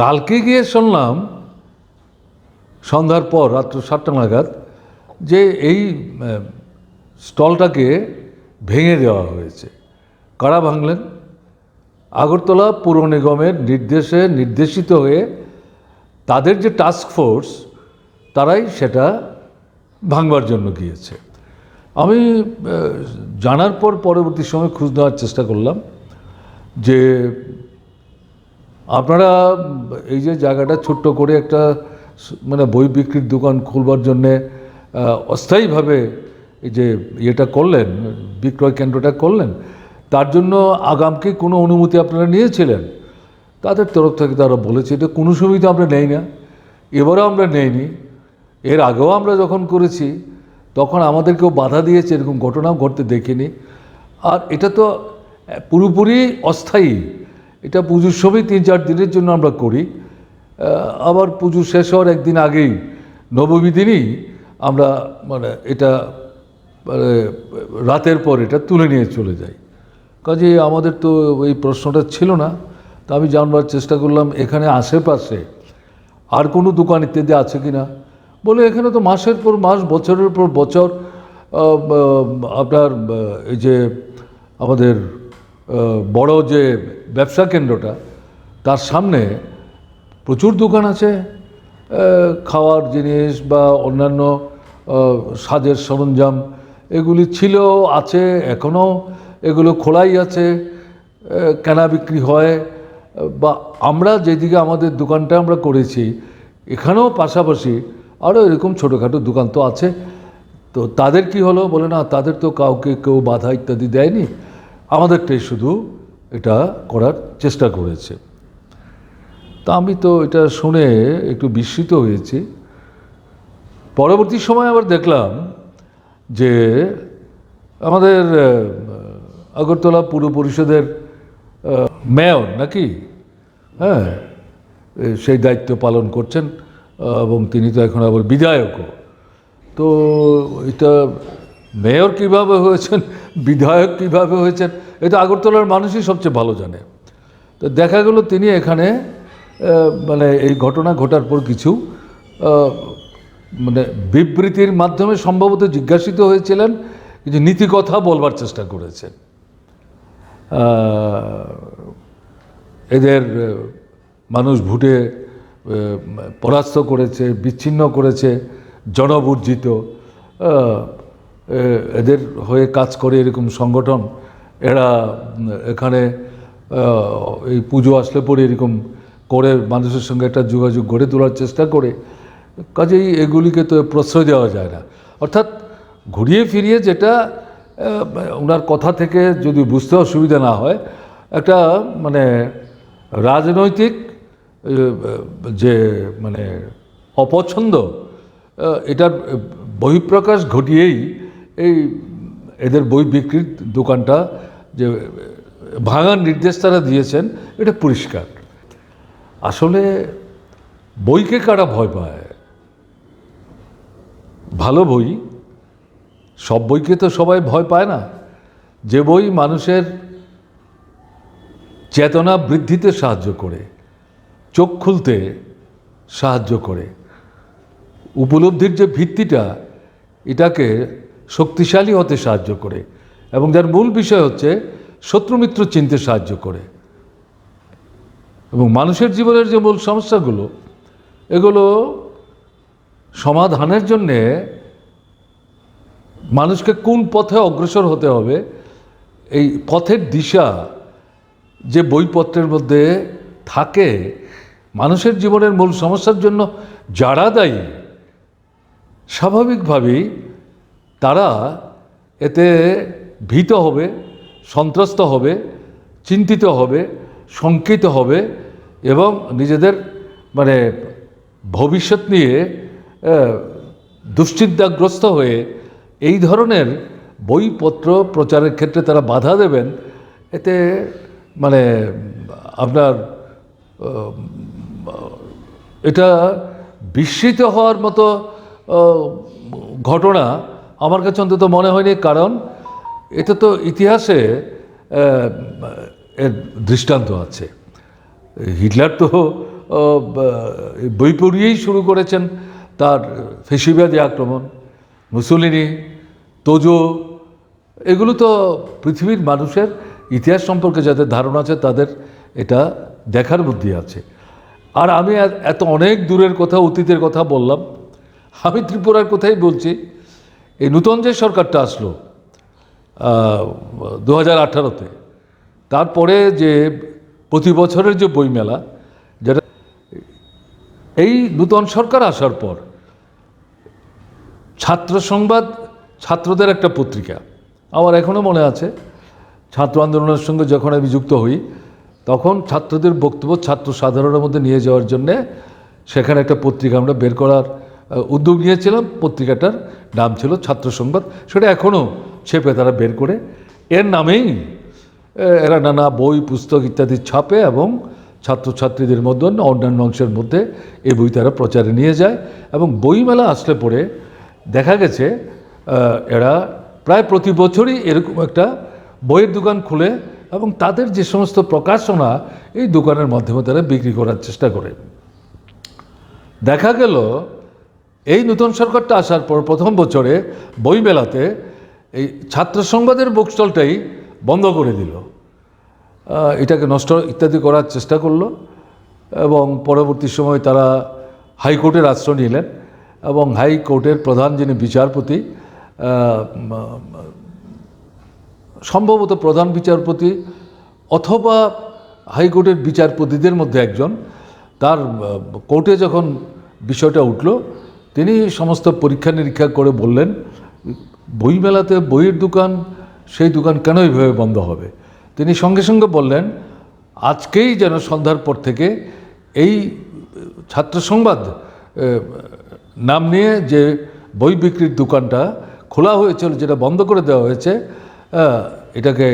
কালকে গিয়ে শুনলাম, সন্ধ্যার পর রাত্র সাতটা নাগাদ, যে এই স্টলটাকে ভেঙে দেওয়া হয়েছে। কারা ভাঙলেন? আগরতলা পুর নিগমের নির্দেশে নির্দেশিত হয়ে তাদের যে টাস্ক ফোর্স তারাই সেটা ভাঙবার জন্য গিয়েছে। আমি জানার পর পরবর্তী সময় খোঁজ নেওয়ার চেষ্টা করলাম যে আপনারা এই যে জায়গাটা ছোট্ট করে একটা মানে বই বিক্রির দোকান খুলবার জন্যে অস্থায়ীভাবে এই যে ইয়েটা করলেন, বিক্রয় কেন্দ্রটা করলেন, তার জন্য আগামকে কোনো অনুমতি আপনারা নিয়েছিলেন? তাদের তরফ থেকে তারা বলেছে, এটা কোনো সুবিধা আমরা নেই না। এবারও আমরা নেইনি। এর আগেও আমরা যখন করেছি, তখন আমাদেরকেও বাধা দিয়েছে, এরকম ঘটনাও ঘটতে দেখিনি। আর এটা তো পুরোপুরি অস্থায়ী। এটা পুজোর সময় তিন চার দিনের জন্য আমরা করি। আবার পুজো শেষ হওয়ার একদিন আগেই, নবমী দিনই আমরা মানে এটা মানে রাতের পর এটা তুলে নিয়ে চলে যাই। কাজে আমাদের তো এই প্রশ্নটা ছিল না, তা আমি জানবার চেষ্টা করলাম, এখানে আশেপাশে আর কোনো দোকান ইত্যাদি আছে কি না? বলে এখানে তো মাসের পর মাস, বছরের পর বছর আপনার এই যে আমাদের বড় যে ব্যবসা কেন্দ্রটা, তার সামনে প্রচুর দোকান আছে। খাওয়ার জিনিস বা অন্যান্য সাজের সরঞ্জাম, এগুলি ছিল আছে, এখনও, এগুলো খোলাই আছে কেনা বিক্রি হয়, বা আমরা যেদিকে আমাদের দোকানটা আমরা করেছি, এখানেও পাশাপাশি আরও এরকম ছোটোখাটো দোকান তো আছে। তো তাদের কি হলো? বলে, না, তাদের তো কাউকে কেউ বাধা ইত্যাদি দেয়নি। আমাদেরটাই শুধু এটা করার চেষ্টা করেছে। তা আমি তো এটা শুনে একটু বিস্মিত হয়েছি। পরবর্তী সময় আবার দেখলাম যে আমাদের আগরতলা পুর পরিষদের মেয়র নাকি? হ্যাঁ সেই দায়িত্ব পালন করছেন এবং তিনি তো এখন আবার বিধায়কও। তো এটা মেয়র কীভাবে হয়েছেন, বিধায়ক কীভাবে হয়েছেন এটা আগরতলার মানুষই সবচেয়ে ভালো জানে। তো দেখা গেল তিনি এখানে মানে এই ঘটনা ঘটার পর কিছু মানে বিবৃতির মাধ্যমে সম্ভবত জিজ্ঞাসিত হয়েছিলেন, কিছু নীতি কথা বলবার চেষ্টা করেছেন। এদের মানুষ ভোটে পরাস্ত করেছে, বিচ্ছিন্ন করেছে, জনবর্জিত। এদের হয়ে কাজ করে এরকম সংগঠন এরা এখানে এই পুজো আসলে পরে এরকম করে মানুষের সঙ্গে একটা যোগাযোগ গড়ে তোলার চেষ্টা করে, কাজেই এগুলিকে তো প্রশ্রয় দেওয়া যায় না। অর্থাৎ ঘুরিয়ে ফিরিয়ে যেটা ওনার কথা থেকে যদি বুঝতে অসুবিধা না হয়, একটা মানে রাজনৈতিক যে মানে অপছন্দ এটার বহিঃপ্রকাশ ঘটিয়েই এই, এদের বই বিক্রির দোকানটা যে ভাঙার নির্দেশ তারা দিয়েছেন, এটা পরিষ্কার। আসলে বইকে কারা ভয় পায়? ভালো বই, সব বইকে তো সবাই ভয় পায় না। যে বই মানুষের চেতনা বৃদ্ধিতে সাহায্য করে, চোখ খুলতে সাহায্য করে। উপলব্ধির যে ভিত্তিটা, এটাকে শক্তিশালী হতে সাহায্য করে। এবং যার মূল বিষয় হচ্ছে শত্রুমিত্র চিনতে সাহায্য করে। এবং মানুষের জীবনের যে মূল সমস্যাগুলো, এগুলো সমাধানের জন্যে মানুষকে কোন পথে অগ্রসর হতে হবে, এই পথের দিশা যে বইপত্রের মধ্যে থাকে, মানুষের জীবনের মূল সমস্যার জন্য যারা দায়ী, স্বাভাবিকভাবেই তারা এতে ভীত হবে, সন্ত্রস্ত হবে, চিন্তিত হবে, শঙ্কিত হবে এবং নিজেদের মানে ভবিষ্যৎ নিয়ে দুশ্চিন্তাগ্রস্ত হয়ে এই ধরনের বইপত্র প্রচারের ক্ষেত্রে তারা বাধা দেবেন, এতে মানে আপনার এটা বিস্মিত হওয়ার মতো ঘটনা আমার কাছে অন্তত মনে হয়নি, কারণ এটা তো ইতিহাসে এর দৃষ্টান্ত আছে। হিটলার তো বই পড়িয়েই শুরু করেছেন তার ফেসিবাদী আক্রমণ, মুসলিনি, তোজো, এগুলো তো পৃথিবীর মানুষের ইতিহাস সম্পর্কে যাদের ধারণা আছে তাদের এটা দেখার বুদ্ধি আছে। আর আমি এত অনেক দূরের কথা, অতীতের কথা বললাম। আমি ত্রিপুরার কথাই বলছি, এই নূতন যে সরকারটা আসলো দু হাজার আঠারোতে। তারপরে যে প্রতি বছরের যে বইমেলা, যেটা এই নূতন সরকার আসার পর ছাত্র সংবাদ ছাত্রদের একটা পত্রিকা। আমার এখনও মনে আছে, ছাত্র আন্দোলনের সঙ্গে যখন আমি যুক্ত হই, তখন ছাত্রদের বক্তব্য ছাত্র সাধারণের মধ্যে নিয়ে যাওয়ার জন্যে সেখানে একটা পত্রিকা আমরা বের করার উদ্যোগ নিয়েছিলাম। পত্রিকাটার নাম ছিল ছাত্র সংবাদ। সেটা এখনও ছেপে তারা বের করে। এর নামেই এরা নানা বই, পুস্তক ইত্যাদি ছাপে এবং ছাত্রছাত্রীদের মধ্যে অন্যান্য অংশের মধ্যে এই বই তারা প্রচারে নিয়ে যায় এবং বইমেলা আসলে পরে দেখা গেছে এরা প্রায় প্রতি বছরই এরকম একটা বইয়ের দোকান খুলে এবং তাদের যে সমস্ত প্রকাশনা এই দোকানের মাধ্যমে তারা বিক্রি করার চেষ্টা করে। দেখা গেল, এই নতুন সরকারটা আসার পর প্রথম বছরে বইমেলাতে এই ছাত্র সংবাদের বুক স্টলটাই বন্ধ করে দিল। এটাকে নষ্ট ইত্যাদি করার চেষ্টা করল এবং পরবর্তী সময় তারা হাইকোর্টের আশ্রয় নিলেন এবং হাইকোর্টের প্রধান যিনি বিচারপতি সম্ভবত প্রধান বিচারপতি অথবা হাইকোর্টের বিচারপতিদের মধ্যে একজন, তার কোর্টে যখন বিষয়টা উঠল, তিনি সমস্ত পরীক্ষা নিরীক্ষা করে বললেন বইমেলাতে বইয়ের দোকান, সেই দোকান কেন এইভাবে বন্ধ হবে? তিনি সঙ্গে সঙ্গে বললেন, আজকেই যেন সন্ধ্যার পর থেকে এই ছাত্র সংবাদ নাম নিয়ে যে বই বিক্রির দোকানটা খোলা হয়েছিল, যেটা বন্ধ করে দেওয়া হয়েছে এটাকে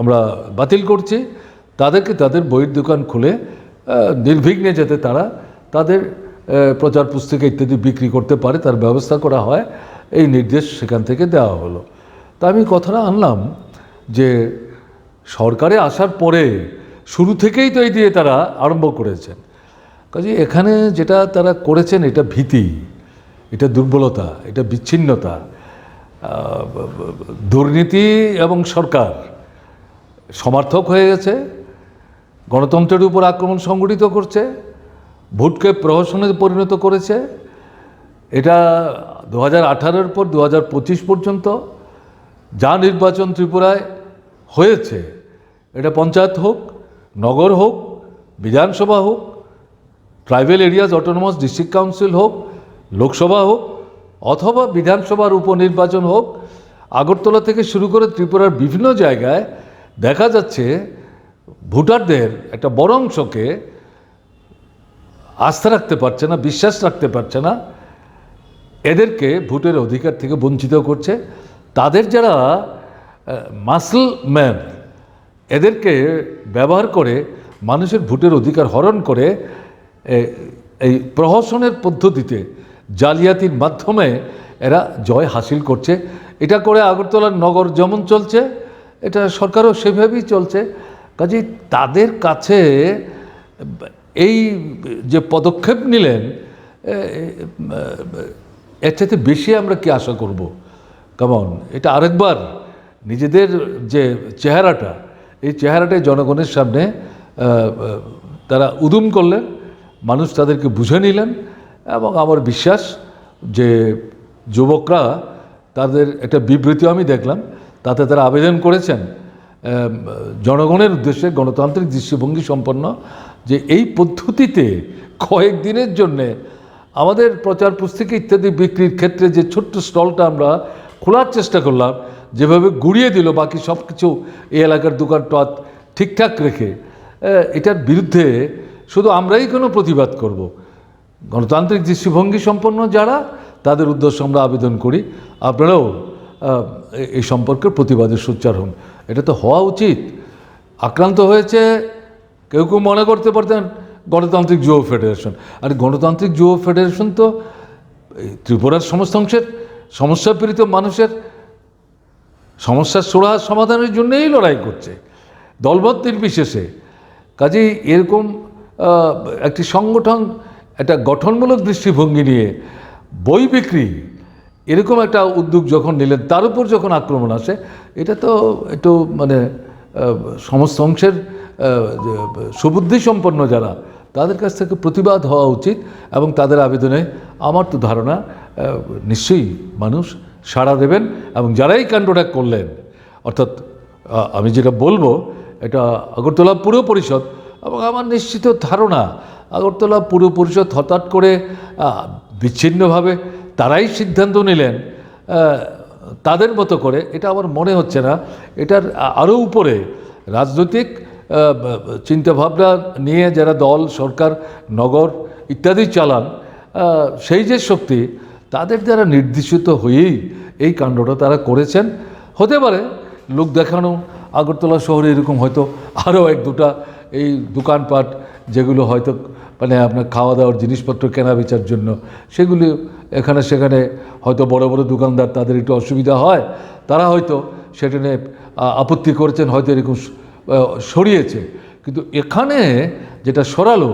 আমরা বাতিল করছি। তাদেরকে তাদের বইয়ের দোকান খুলে নির্বিঘ্নে যাতে তারা তাদের প্রচার পুস্তিকা ইত্যাদি বিক্রি করতে পারে, তার ব্যবস্থা করা হয়। এই নির্দেশ সেখান থেকে দেওয়া হলো। তা আমি কথাটা আনলাম যে সরকারে আসার পরে শুরু থেকেই তো এই দিয়ে তারা আরম্ভ করেছেন। কাজে এখানে যেটা তারা করেছেন এটা ভীতি, এটা দুর্বলতা, এটা বিচ্ছিন্নতা। দুর্নীতি এবং সরকার সমার্থক হয়ে গেছে, গণতন্ত্রের উপর আক্রমণ সংগঠিত করছে, ভোটকে প্রহসনে পরিণত করেছে এটা দু হাজার আঠারোর পর দু হাজার পঁচিশ পর্যন্ত যা নির্বাচন ত্রিপুরায় হয়েছে, এটা পঞ্চায়েত হোক, নগর হোক, বিধানসভা হোক, tribal areas autonomous district council হোক, লোকসভা হোক, অথবা বিধানসভার উপনির্বাচন হোক, আগরতলা থেকে শুরু করে ত্রিপুরার বিভিন্ন জায়গায় দেখা যাচ্ছে ভোটারদের একটা বড় অংশকে আস্থা রাখতে পারছে না, বিশ্বাস রাখতে পারছে না। এদেরকে ভোটের অধিকার থেকে বঞ্চিত করছে। তাদের যারা মাসল ম্যান এদেরকে ব্যবহার করে মানুষের ভোটের অধিকার হরণ করে এই প্রহসনের পদ্ধতিতে জালিয়াতির মাধ্যমে এরা জয় হাসিল করছে। এটা করে আগরতলার নগর যেমন চলছে, এটা সরকারও সেভাবেই চলছে। কাজেই তাদের কাছে, এই যে পদক্ষেপ নিলেন এর চাইতে বেশি আমরা কি আশা করব? কেমন এটা আরেকবার নিজেদের যে চেহারাটা, এই চেহারাটাই জনগণের সামনে তারা উদুম করলেন, মানুষ তাদেরকে বুঝে নিলেন এবং আমার বিশ্বাস যে যুবকরা তাদের একটা বিবৃতি আমি দেখলাম, তাতে তারা আবেদন করেছেন জনগণের উদ্দেশ্যে গণতান্ত্রিক দৃষ্টিভঙ্গি সম্পন্ন যে এই পদ্ধতিতে কয়েকদিনের জন্যে আমাদের প্রচার পুস্তিকা ইত্যাদি বিক্রির ক্ষেত্রে যে ছোট্ট স্টলটা আমরা খোলার চেষ্টা করলাম, যেভাবে গুড়িয়ে দিল বাকি সব কিছু এই এলাকার দোকানপাট ঠিকঠাক রেখে এটার বিরুদ্ধে শুধু আমরাই কোনো প্রতিবাদ করব। গণতান্ত্রিক দৃষ্টিভঙ্গি সম্পন্ন যারা, তাদের উদ্দেশ্যে আমরা আবেদন করি, আপনারাও এই সম্পর্কে প্রতিবাদের সোচ্চার হন এটা তো হওয়া উচিত আক্রান্ত হয়েছে, কেউ কেউ মনে করতে পারতেন গণতান্ত্রিক যুব ফেডারেশন। আর গণতান্ত্রিক যুব ফেডারেশন তো ত্রিপুরার সমস্ত অংশের, সমস্যা পীড়িত মানুষের, সমস্যার সুরাহা সমাধানের জন্যেই লড়াই করছে। দলবদ নির্বিশেষে কাজেই এরকম একটি সংগঠন, একটা গঠনমূলক দৃষ্টিভঙ্গি নিয়ে বই বিক্রি, এরকম একটা উদ্যোগ যখন নিলেন, তার উপর যখন আক্রমণ আসে, এটা তো একটু মানে সমস্ত অংশের সুবুদ্ধি সম্পন্ন যারা তাদের কাছ থেকে প্রতিবাদ হওয়া উচিত এবং তাদের আবেদনে আমার তো ধারণা নিশ্চয়ই মানুষ সাড়া দেবেন এবং যারাই কাণ্ডটা করলেন, অর্থাৎ আমি যেটা বলব, এটা আগরতলা পুর পরিষদ এবং আমার নিশ্চিত ধারণা, আগরতলা পুর পরিষদ হঠাৎ করে বিচ্ছিন্নভাবে তারাই সিদ্ধান্ত নিলেন তাদের মতো করে, এটা আমার মনে হচ্ছে না, এটার আরও উপরে রাজনৈতিক চিন্তাভাবনা নিয়ে যারা দল, সরকার, নগর ইত্যাদি চালান সেই যে শক্তি, তাদের দ্বারা নির্দেশিত হয়েই এই কাণ্ডটা তারা করেছেন। হতে পারে লোক দেখানো, আগরতলা শহরে এরকম হয়তো আরও এক দুটা এই দোকানপাট যেগুলো হয়তো মানে আপনার খাওয়া দাওয়ার জিনিসপত্র কেনা বেচার জন্য, সেগুলি এখানে সেখানে হয়তো বড় বড় দোকানদার তাদের একটু অসুবিধা হয়, তারা হয়তো সেটা নিয়ে আপত্তি করেছেন, হয়তো এরকম সরিয়েছে। কিন্তু এখানে যেটা সরালো,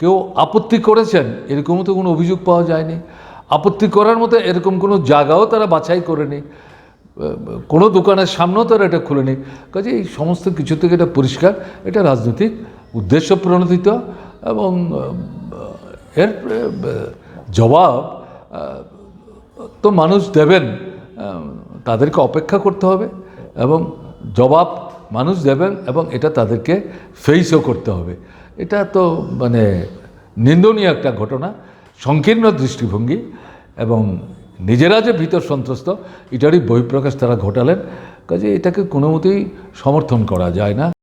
কেউ আপত্তি করেছেন এরকমও তো কোনো অভিযোগ পাওয়া যায়নি। আপত্তি করার মতো এরকম কোনো জায়গাও তারা বাছাই করেনি। কোনো দোকানের সামনেও তারা এটা খুলেনি। কাজে এই সমস্ত কিছু থেকে এটা পরিষ্কার, এটা রাজনৈতিক উদ্দেশ্য প্রণোদিত এবং এর জবাব তো মানুষ দেবেন। তাদেরকে অপেক্ষা করতে হবে এবং জবাব মানুষ দেবেন এবং এটা তাদেরকে ফেসও করতে হবে। এটা তো মানে নিন্দনীয় একটা ঘটনা, সংকীর্ণ দৃষ্টিভঙ্গি এবং নিজেরা যে ভিতর সন্ত্রস্ত, এটারই বহিঃপ্রকাশ তারা ঘটালেন। কাজে এটাকে কোনো মতেই সমর্থন করা যায় না।